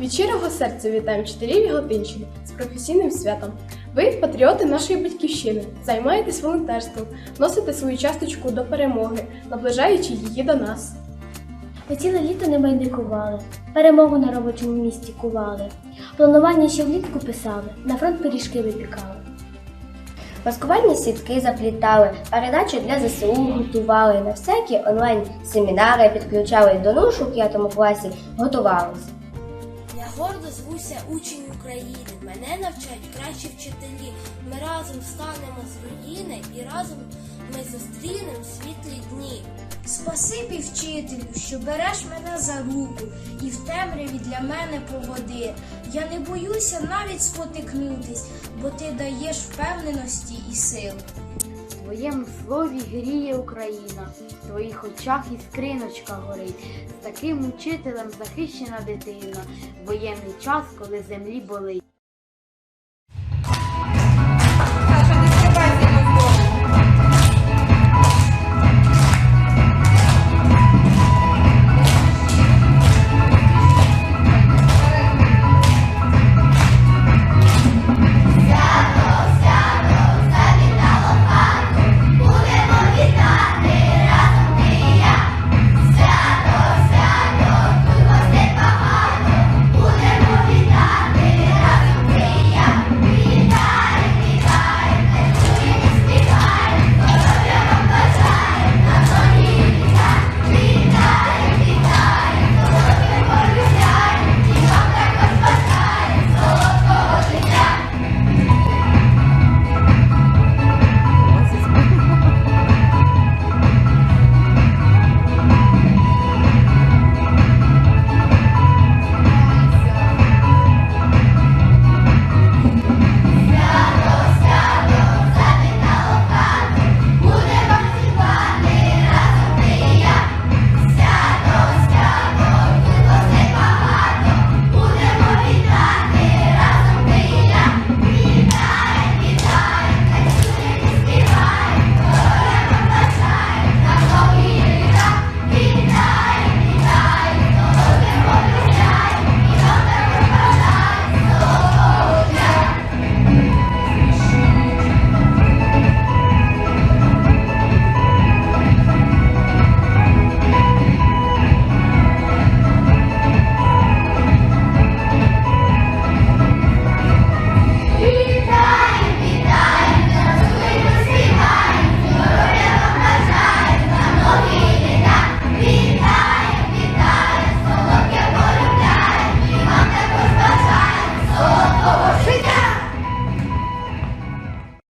Від щирого серця вітаємо вчителів і Готинщини з професійним святом. Ви патріоти нашої батьківщини, займаєтесь волонтерством, носите свою часточку до перемоги, наближаючи її до нас. Ви ціле літо не байдикували, перемогу на робочому місці кували. Планування ще влітку писали, на фронт пиріжки випікали. Маскувальні сітки заплітали, передачі для ЗСУ готували, на всякі онлайн-семінари підключали до НУШ у п'ятому класі, готувались. Гордо звуся учень України. Мене навчають кращі вчителі. Ми разом станемо з руїни і разом ми зустрінемо світлі дні. Спасибі вчителю, що береш мене за руку і в темряві для мене поводи. Я не боюся навіть спотикнутись, бо ти даєш впевненості і сил. Твоєму слові гріє Україна, в твоїх очах іскриночка горить. З таким учителем захищена дитина, воєнний час, коли землі болить.